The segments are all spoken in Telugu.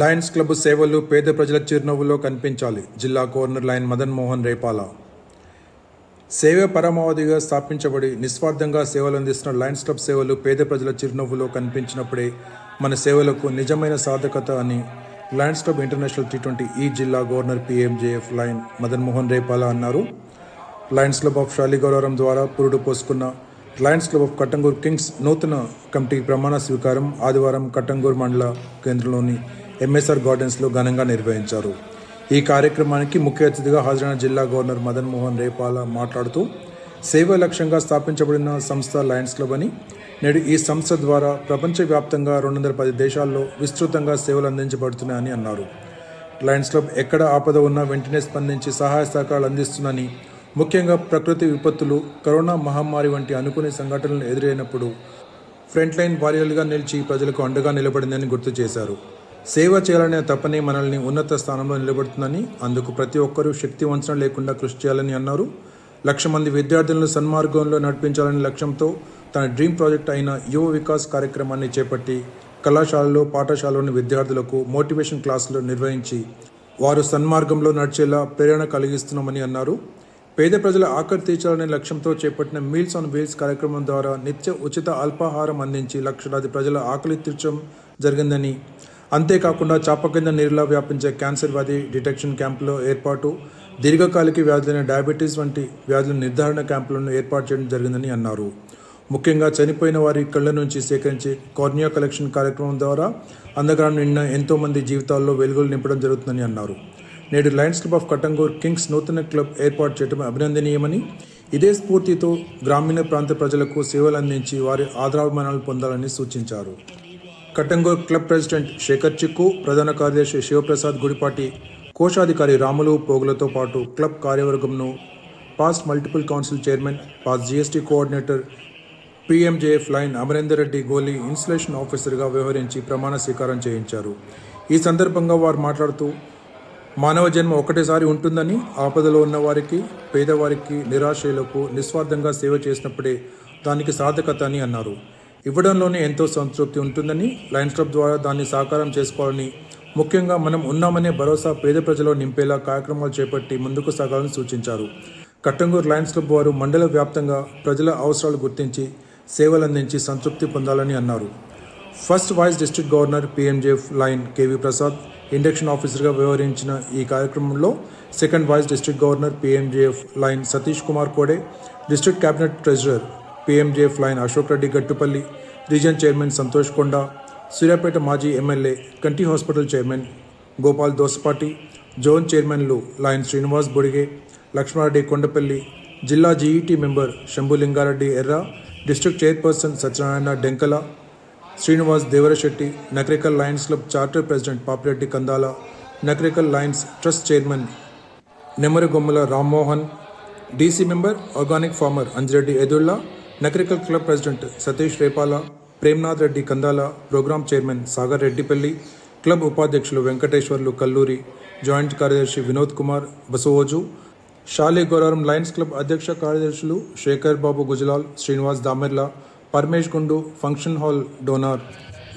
లయన్స్ క్లబ్ సేవలు పేద ప్రజల చిరునవ్వులో కనిపించాలి. జిల్లా గవర్నర్ లయన్ మదన్ మోహన్ రేపాల. సేవ పరమావధిగా స్థాపించబడి నిస్వార్థంగా సేవలు అందిస్తున్న లయన్స్ క్లబ్ సేవలు పేద ప్రజల చిరునవ్వులో కనిపించినప్పుడే మన సేవలకు నిజమైన సాధకత అని lions club international T twenty ఈ జిల్లా governor PMJF lion Madan Mohan Repala అన్నారు. లయన్స్ క్లబ్ ఆఫ్ శాలిగౌరవం ద్వారా పురుడు పోసుకున్న lions club of Kattangur kings నూతన కమిటీ ప్రమాణ స్వీకారం ఆదివారం కట్టంగూర్ మండల కేంద్రంలోని ఎంఎస్ఆర్ గార్డెన్స్లో ఘనంగా నిర్వహించారు. ఈ కార్యక్రమానికి ముఖ్య అతిథిగా హాజరైన జిల్లా గవర్నర్ మదన్ మోహన్ రేపాల మాట్లాడుతూ సేవ లక్ష్యంగా స్థాపించబడిన సంస్థ లయన్స్ క్లబ్ అని నేడు ఈ సంస్థ ద్వారా ప్రపంచవ్యాప్తంగా రెండు వందల పది దేశాల్లో విస్తృతంగా సేవలు అందించబడుతున్నాయని అన్నారు. లయన్స్ క్లబ్ ఎక్కడ ఆపద ఉన్నా వెంటనే స్పందించి సహాయ సహకారాలు అందిస్తుందని ముఖ్యంగా ప్రకృతి విపత్తులు కరోనా మహమ్మారి వంటి అనుకునే సంఘటనలు ఎదురైనప్పుడు ఫ్రంట్ లైన్ వారియర్లుగా నిలిచి ప్రజలకు అండగా నిలబడిందని గుర్తు చేశారు. సేవ చేయాలనే తపనే మనల్ని ఉన్నత స్థానంలో నిలబడుతుందని అందుకు ప్రతి ఒక్కరూ శక్తి వంచన లేకుండా కృషి చేయాలని అన్నారు. లక్ష మంది విద్యార్థులను సన్మార్గంలో నడిపించాలనే లక్ష్యంతో తన డ్రీమ్ ప్రాజెక్ట్ అయిన యువ వికాస్ కార్యక్రమాన్ని చేపట్టి కళాశాలలో పాఠశాలలోని విద్యార్థులకు మోటివేషన్ క్లాసులు నిర్వహించి వారు సన్మార్గంలో నడిచేలా ప్రేరణ కలిగిస్తున్నామని అన్నారు. పేద ప్రజల ఆకలి తీర్చాలనే లక్ష్యంతో చేపట్టిన మీల్స్ ఆన్ వీల్స్ కార్యక్రమం ద్వారా నిత్య ఉచిత అల్పాహారం అందించి లక్షలాది ప్రజల ఆకలి తీర్చడం జరిగిందని అంతేకాకుండా చాప కింద నీరులా వ్యాపించే క్యాన్సర్ వ్యాధి డిటెక్షన్ క్యాంపులో ఏర్పాటు దీర్ఘకాలిక వ్యాధులైన డయాబెటీస్ వంటి వ్యాధుల నిర్ధారణ క్యాంపులను ఏర్పాటు చేయడం జరిగిందని అన్నారు. ముఖ్యంగా చనిపోయిన వారి కళ్ళ నుంచి సేకరించి కార్నియా కలెక్షన్ కార్యక్రమం ద్వారా అందగ్రాం నిన్న ఎంతోమంది జీవితాల్లో వెలుగులు నింపడం జరుగుతుందని అన్నారు. నేడు lions club of Katangur kings నూతన క్లబ్ ఏర్పాటు చేయడం అభినందనీయమని ఇదే స్ఫూర్తితో గ్రామీణ ప్రాంత ప్రజలకు సేవలు అందించి వారి ఆదరాభిమానాలు పొందాలని సూచించారు. కట్టంగూర్ క్లబ్ ప్రెసిడెంట్ శేఖర్ చిక్కు ప్రధాన కార్యదర్శి శివప్రసాద్ గుడిపాటి కోశాధికారి రాములు పోగులతో పాటు club కార్యవర్గంను past multiple council chairman past GST coordinator PMJF lion Amarender Reddy Goli installation ఆఫీసర్గా వ్యవహరించి ప్రమాణ స్వీకారం చేయించారు. ఈ సందర్భంగా వారు మాట్లాడుతూ మానవ జన్మ ఒకటేసారి ఉంటుందని ఆపదలో ఉన్నవారికి పేదవారికి నిరాశయులకు నిస్వార్థంగా సేవ చేసినప్పుడే దానికి సార్థకత అని అన్నారు. ఇవ్వడంలోనే ఎంతో సంతృప్తి ఉంటుందని లయన్స్ క్లబ్ ద్వారా దాన్ని సాకారం చేసుకోవాలని ముఖ్యంగా మనం ఉన్నామనే భరోసా పేద ప్రజల్లో నింపేలా కార్యక్రమాలు చేపట్టి ముందుకు సాగాలని సూచించారు. కట్టంగూరు లయన్స్ క్లబ్ వారు మండల వ్యాప్తంగా ప్రజల అవసరాలు గుర్తించి సేవలు అందించి సంతృప్తి పొందాలని అన్నారు. First vice district governor PMJF lion KV Prasad induction ఆఫీసర్గా వ్యవహరించిన ఈ కార్యక్రమంలో second vice district governor PMJF lion Satish Kumar Kode district cabinet treasurer PMJF lion Ashok Reddy Gattupalli region chairman Santosh Konda Suryapet మాజీ ఎమ్మెల్యే కంటి hospital chairman Gopal Dosapati zone చైర్మన్లు లైన్ శ్రీనివాస్ బొడిగే లక్ష్మారెడ్డి కొండపల్లి జిల్లా GET member Shambhulingareddy Erra district chairperson Satyanarayana Denkala Srinivas Devarasetti Nakarikal lions club charter president Papireddy Kandala Nakarikal lions trust chairman Nemarugommala Rammohan DC member organic farmer Anjireddy Edulla Nakarikal club president Satish Repala Premnath Reddy Kandala program chairman Sagar Reddipalli club ఉపాధ్యక్షులు వెంకటేశ్వర్లు కల్లూరి జాయింట్ కార్యదర్శి Vinod Kumar Basavoju Shaligouraram lions club అధ్యక్ష కార్యదర్శులు Sekhar Babu Gujalal Srinivas Damerla Paramesh Gundu function hall donor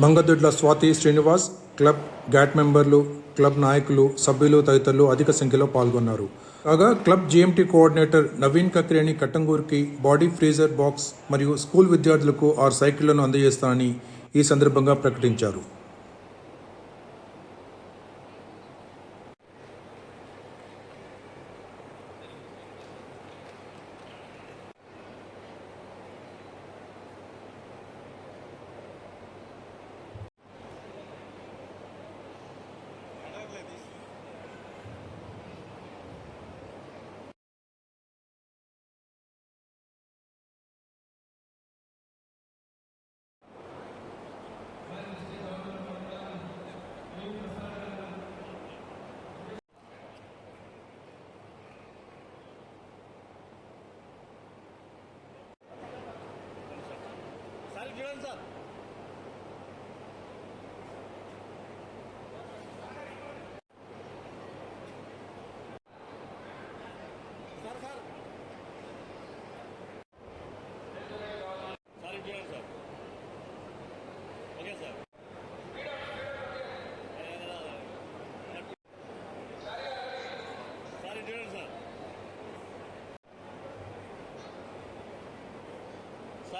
Mangadodla Swathi Srinivas club GAT మెంబర్లు క్లబ్ నాయకులు సభ్యులు తదితరులు అధిక సంఖ్యలో పాల్గొన్నారు. కాగా club GMT coordinator Naveen Kakreni కట్టంగూర్కి body freezer box మరియు స్కూల్ విద్యార్థులకు ఆరు సైకిళ్ళను అందజేస్తానని ఈ సందర్భంగా ప్రకటించారు.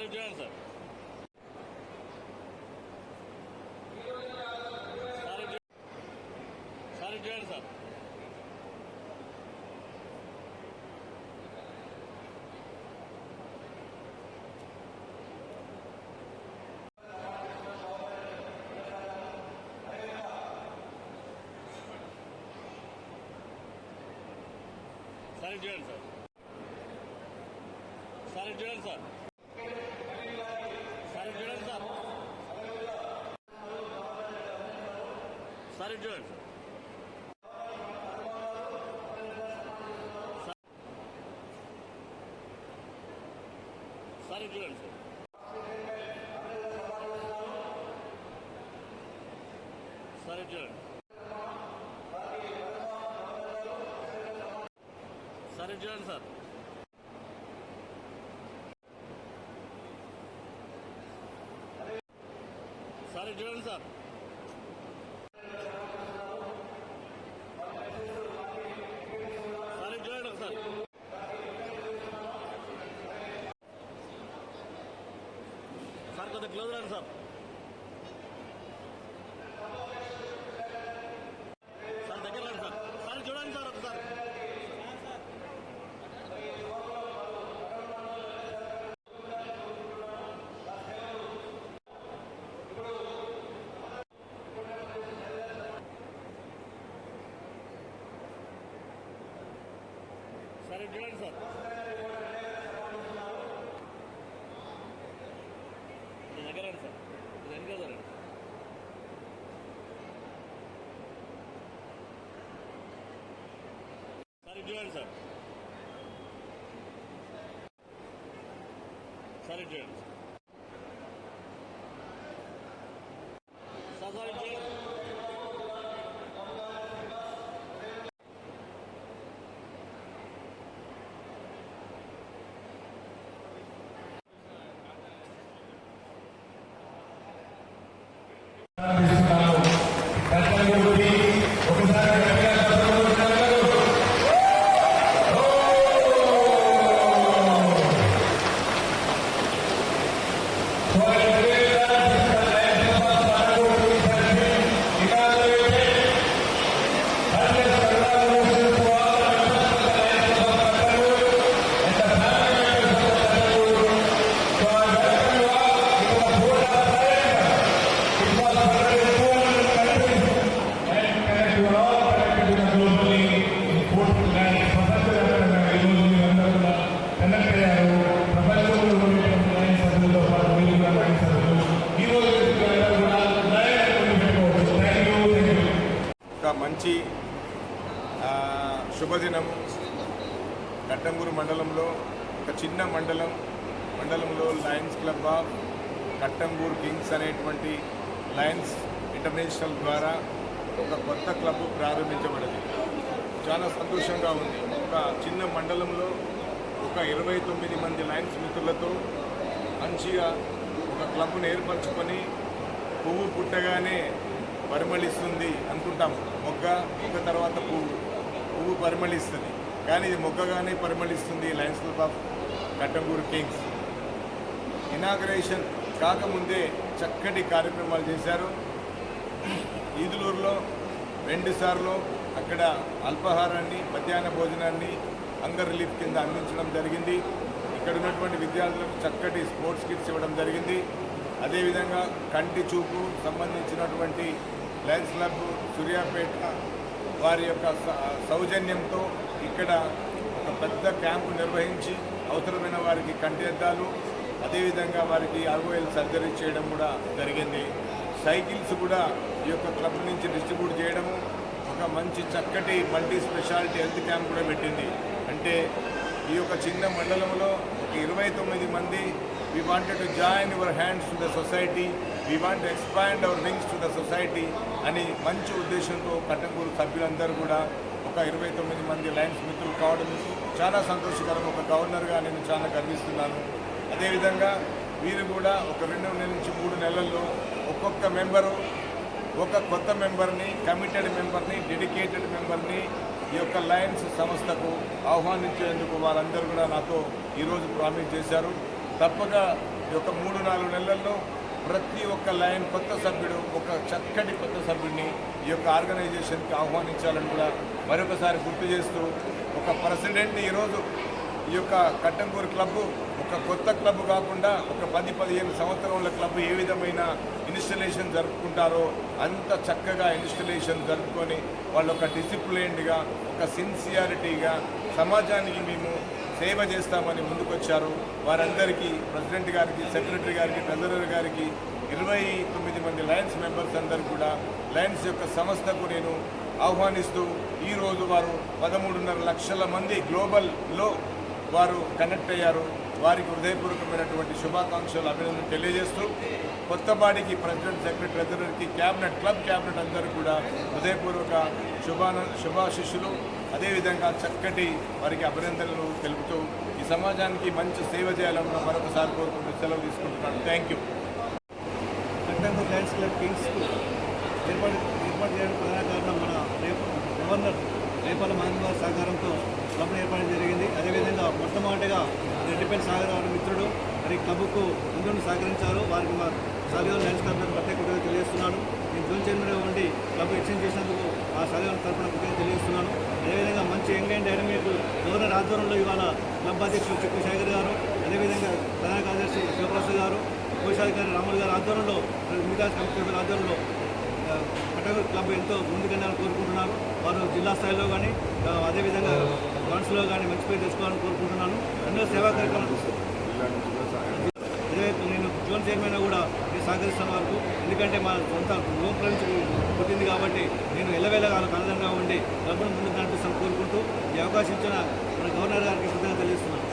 సార్ ఇటు చూడండి సార్ సార్ ఇటు చూ- సార్ ఇటు చూడండి సార్ సార్ ఇటు చూడండి సార్ సార్ ఇటు చూడండి సార్ సార్ ఇటు చూడండి సార్ సార్ ఇటు చూడండి సార్ సార్ ఇటు చూడండి సార్ సార్ ఇటు చూడండి సార్ ఇటు చూడండి సార్ సార్ ఇటు చూడండి సార్ సార్ ఇటు చూడండి ఒకసారి సార్ క్లోజ్ రండి సార్. సార్ దగ్గర రండి సార్. సార్ చూడండి సార్ ఒకసారి. సరే చూడండి సార్ మీ దగ్గర రండి సార్ ఇది వెనకాల రండి సార్ ఇటు చూడండి సార్. సరే చూడండి సార్ సార్ ఇటు చూడండి ఒక మంచి ఆ, శుభదినం కట్టంగూరు మండలంలో ఒక చిన్న మండలం మండలంలో lions club of Kattambur kings అనేటువంటి లయన్స్ ఇంటర్నేషనల్ ద్వారా ఒక కొత్త క్లబ్ ప్రారంభించబడింది. చాలా సంతోషంగా ఉంది. ఒక చిన్న మండలంలో ఒక ఇరవై తొమ్మిది మంది లయన్స్ మిత్రులతో మంచిగా ఒక క్లబ్ను ఏర్పరచుకొని పువ్వు పుట్టగానే పరిమళిస్తుంది అనుకుంటాం. మొగ్గ మొగ్గ తర్వాత పువ్వు. పువ్వు పరిమళిస్తుంది. కానీ ఇది మొగ్గగానే పరిమళిస్తుంది lions club of Kattangur kings. Inauguration కాకముందే చక్కటి కార్యక్రమాలు చేశారు. ఈదులూరులో రెండుసార్లు అక్కడ అల్పాహారాన్ని మధ్యాహ్న భోజనాన్ని హంగర్ రిలీఫ్ కింద అందించడం జరిగింది. ఇక్కడ ఉన్నటువంటి విద్యార్థులకు చక్కటి స్పోర్ట్స్ కిట్స్ ఇవ్వడం జరిగింది. అదేవిధంగా కంటి చూపు సంబంధించినటువంటి లయన్స్ క్లబ్ సూర్యాపేట వారి యొక్క సౌజన్యంతో ఇక్కడ ఒక పెద్ద క్యాంపు నిర్వహించి అవసరమైన వారికి కంటెద్దాలు అదేవిధంగా వారికి ఆర్ఓఎల్ సర్జరీ చేయడం కూడా జరిగింది. సైకిల్స్ కూడా ఈ యొక్క క్లబ్ నుంచి డిస్ట్రిబ్యూట్ చేయడము ఒక మంచి చక్కటి మల్టీ స్పెషాలిటీ హెల్త్ క్యాంప్ కూడా పెట్టింది. అంటే ఈ యొక్క చిన్న మండలంలో ఒక ఇరవై తొమ్మిది మంది we wanted to join your hands to the society we want expand our links to the society అని మంచి ఉద్దేశంతో కట్టంగూరు సభ్యులందరూ కూడా ఒక ఇరవై తొమ్మిది మంది లైన్స్ మిత్రులు కావడం చాలా సంతోషకరం. ఒక గవర్నర్గా నేను చాలా గర్విస్తున్నాను. అదేవిధంగా వీరు కూడా ఒక రెండు నెలల నుంచి మూడు నెలల్లో ఒక్కొక్క మెంబరు ఒక కొత్త మెంబర్ని కమిటెడ్ మెంబర్ని డెడికేటెడ్ మెంబర్ని ఈ యొక్క లయన్స్ సంస్థకు ఆహ్వానించేందుకు వారందరూ కూడా నాతో ఈరోజు ప్రామిస్ చేశారు. తప్పక ఈ యొక్క మూడు నాలుగు నెలల్లో ప్రతి ఒక్క లైన్ కొత్త సభ్యుడు ఒక చక్కటి కొత్త సభ్యుడిని ఈ యొక్క ఆర్గనైజేషన్కి ఆహ్వానించాలని కూడా మరొకసారి గుర్తు చేస్తూ ఒక ప్రెసిడెంట్ ఈరోజు ఈ యొక్క కట్టంగూరు క్లబ్ ఒక కొత్త క్లబ్ కాకుండా ఒక పది పదిహేను సంవత్సరాల క్లబ్ ఏ విధమైన ఇన్స్టలేషన్ జరుపుకుంటారో అంత చక్కగా ఇన్స్టలేషన్ జరుపుకొని వాళ్ళు ఒక డిసిప్లైన్డ్గా ఒక సిన్సియారిటీగా సమాజానికి మేము సేవ చేస్తామని ముందుకొచ్చారు. వారందరికీ ప్రెసిడెంట్ గారికి సెక్రటరీ గారికి ట్రెజరర్ గారికి ఇరవై తొమ్మిది మంది లయన్స్ మెంబర్స్ అందరు కూడా లయన్స్ యొక్క సంస్థకు నేను ఆహ్వానిస్తూ ఈరోజు వారు పదమూడున్నర లక్షల మంది గ్లోబల్లో వారు కనెక్ట్ అయ్యారు. వారికి హృదయపూర్వకమైనటువంటి శుభాకాంక్షలు అభినందనలు తెలియజేస్తూ కొత్తపాటికి ప్రెసిడెంట్ సెక్రటరీ ట్రెజరర్కి క్యాబినెట్ క్లబ్ క్యాబినెట్ అందరూ కూడా హృదయపూర్వక శుభాన శుభాశిష్యులు. అదేవిధంగా చక్కటి వారికి అభినందనలు తెలుపుతూ ఈ సమాజానికి మంచి సేవ చేయాలన్న మరొకసారి కోరుకుంటూ సెలవు తీసుకుంటున్నాను. Thank you. క్లబ్ కింగ్స్కు ఏర్పాటు ఏర్పాటు చేయడం ప్రధాన కారణం మన రేపు గవర్నర్ రేపాల మహేంద్ర సహకారంతో క్లబ్ను ఏర్పాటు జరిగింది. అదేవిధంగా మొట్టమొదటిగా రెడ్డిపేట సాగర్ వారి మిత్రుడు మరి క్లబ్కు ముందు సహకరించారు. వారికి మా సాగర్ లయన్స్ క్లబ్ ప్రత్యేక కృతజ్ఞత తెలియజేస్తున్నాను. నేను జోన్ చైర్మన్గా ఉండి క్లబ్ ఎక్స్చేంజ్ చేసినందుకు ఆ సాగర్ తరఫున కృతజ్ఞత తెలియజేస్తున్నాను. అదేవిధంగా మంచి ఎంగైన్ అండ్ డైనమిక్ గవర్నర్ ఆధ్వర్యంలో ఇవాళ క్లబ్ అధ్యక్షులు చిక్కు శేఖర్ గారు అదేవిధంగా ప్రధాన కార్యదర్శి శివప్రసాద్ గారు కోశాధికారి రాములు గారి ఆధ్వర్యంలో మిగతా కమిటీ ఆధ్వర్యంలో ఆ, క్లబ్ ఎంతో ముందుకెళ్ళాలని కోరుకుంటున్నాను. వారు జిల్లా స్థాయిలో కానీ అదేవిధంగా గ్రౌండ్స్లో కానీ మంచి పేరు తెచ్చుకోవాలని కోరుకుంటున్నాను. ఎన్నో సేవా కార్యక్రమాలు ఇదే నేను జోన్ చైర్మన్ కూడా నేను సహకరిస్తాను వరకు ఎందుకంటే మా సొంత లోపల నుంచి పుట్టింది కాబట్టి నేను ఎల్లవేళ వాళ్ళకి ఆనందంగా ఉండి డబ్బును ముందుకు నడిపిస్తాను కోరుకుంటూ ఈ అవకాశం ఇచ్చిన మన గవర్నర్ గారికి సిద్ధంగా తెలియజేస్తున్నాను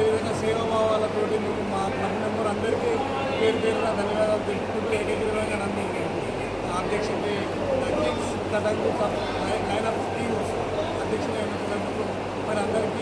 అదేవిధంగా సేవాభావాలతోటి మేము మా క్లబ్ మెంబర్ అందరికీ పేరు పేరున ధన్యవాదాలు తెలుపుకుంటూ ఏకీకృతంగా నన్ను అధ్యక్షుడి అధ్యక్ష తటంకు అధ్యక్షుడైన మరి అందరికీ